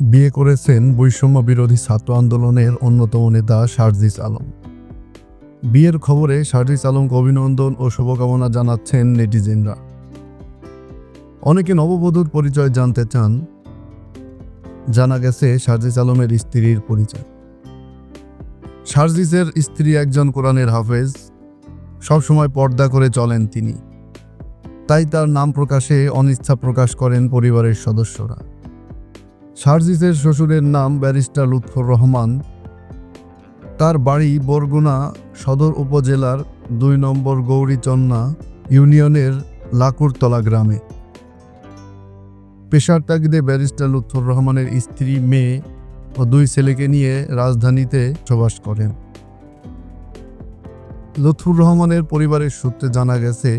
বিয়ে করেছেন বৈষম্য বিরোধী ছাত্র আন্দোলনের অন্যতম নেতা শারজিস আলম। বিয়ের খবরে শারজিস আলমকে অভিনন্দন ও শুভকামনা জানাচ্ছেন নেটিজেনরা। অনেকে নববধূর পরিচয় জানতে চান। জানা গেছে শারজিস আলমের স্ত্রীর পরিচয়। শারজিসের স্ত্রী একজন কোরআনের হাফেজ। সবসময় পর্দা করে চলেন তিনি। তাই তার নাম প্রকাশে অনিচ্ছা প্রকাশ করেন পরিবারের সদস্যরা। শারজিসের শ্বশুরের নাম ব্যারিস্টার লুৎফর রহমান। তার বাড়ি বরগুনা সদর উপজেলার দুই নম্বর গৌরীচন্না ইউনিয়নের লাকুরতলা গ্রামে। পেশার তাগিদে ব্যারিস্টার লুৎফর রহমানের স্ত্রী, মেয়ে ও দুই ছেলেকে নিয়ে রাজধানীতে বসবাস করেন। লুৎফুর রহমানের পরিবারের সূত্রে জানা গেছে,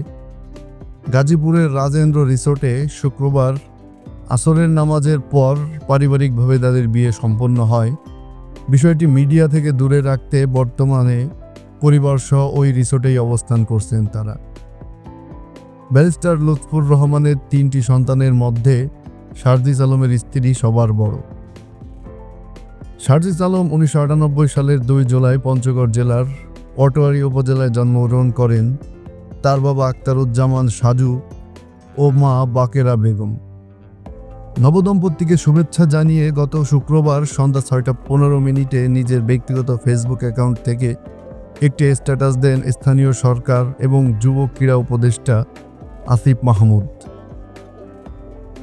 গাজীপুরের রাজেন্দ্র রিসোর্টে শুক্রবার আসরের নামাজের পর পারিবারিকভাবে তাদের বিয়ে সম্পন্ন হয়। বিষয়টি মিডিয়া থেকে দূরে রাখতে বর্তমানে পরিবারসহ ওই রিসোর্টেই অবস্থান করছেন তারা। ব্যারিস্টার লুৎফুর রহমানের তিনটি সন্তানের মধ্যে শারজিস আলমের স্ত্রী সবার বড়। শারজিস আলম উনিশশো আটানব্বই সালের দুই জুলাই পঞ্চগড় জেলার পটোয়ারি উপজেলায় জন্মগ্রহণ করেন। তার বাবা আক্তারুজ্জামান সাজু ও মা বাকেরা বেগম। নবদম্পতিকে শুভেচ্ছা জানিয়ে গত শুক্রবার সন্ধ্যা ছয়টা পনেরো মিনিটে নিজের ব্যক্তিগত ফেসবুক অ্যাকাউন্ট থেকে একটি স্ট্যাটাস দেন স্থানীয় সরকার এবং যুব ক্রীড়া উপদেষ্টা আসিফ মাহমুদ।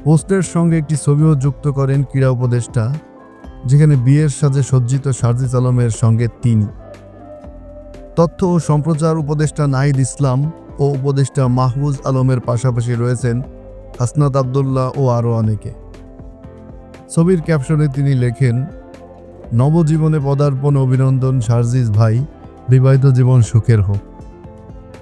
পোস্টের সঙ্গে একটি ছবিও যুক্ত করেন ক্রীড়া উপদেষ্টা, যেখানে বিয়ের সাজে সজ্জিত শারজিস আলমের সঙ্গে তিনি। তথ্য ও সম্প্রচার উপদেষ্টা নাহিদ ইসলাম ও উপদেষ্টা মাহবুজ আলমের পাশাপাশি রয়েছেন হাসনাত আবদুল্লাহ ও আরও অনেকে। ছবির ক্যাপশনে তিনি লেখেন নবজীবনে পদার্পণ অভিনন্দন শারজিস ভাই বিবাহিত জীবন সুখের হোক।